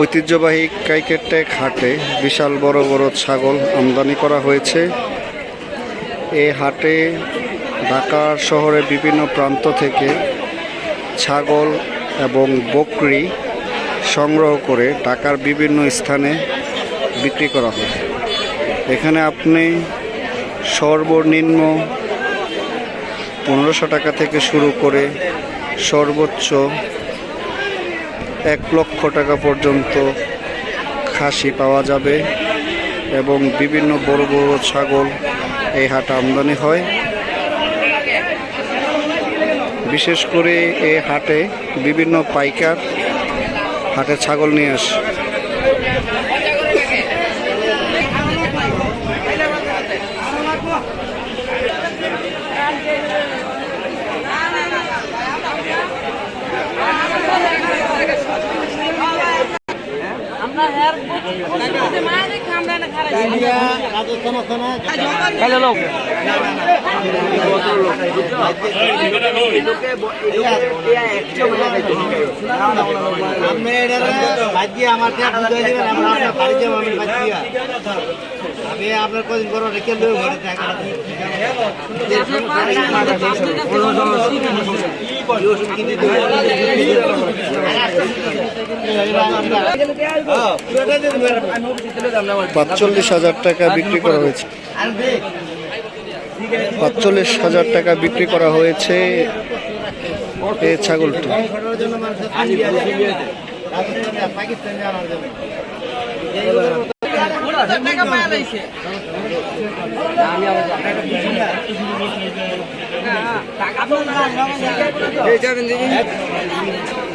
ঐতিহ্যবাহী কাইকেরটেক হাটে বিশাল বড় বড় ছাগল আমদানি করা হয়েছে। এই হাটে ঢাকা শহরের বিভিন্ন প্রান্ত থেকে ছাগল এবং বকরি সংগ্রহ করে ঢাকার বিভিন্ন স্থানে বিক্রি করা হয়। এখানে আপনি সর্বনিম্ন পনেরোশো টাকা থেকে শুরু করে সর্বোচ্চ এক লক্ষ টাকা পর্যন্ত খাসি পাওয়া যাবে এবং বিভিন্ন বড় বড় ছাগল এই হাট আমদানি হয়। বিশেষ করে এই হাটে বিভিন্ন পাইকার হাটে ছাগল নিয়ে আসে আপনি এটা ভাজিয়ে আমার টাকা বুঝাই দিবেন আমরা আপনার বাড়ি যাব আমি আপনার কদিন করো রেখে লোক ঘরে টাকা পাঁচচল্লিশ হাজার টাকা বিক্রি করা হয়েছে। পাঁচচল্লিশ হাজার টাকা বিক্রি করা হয়েছে এই ছাগলটি। টাকা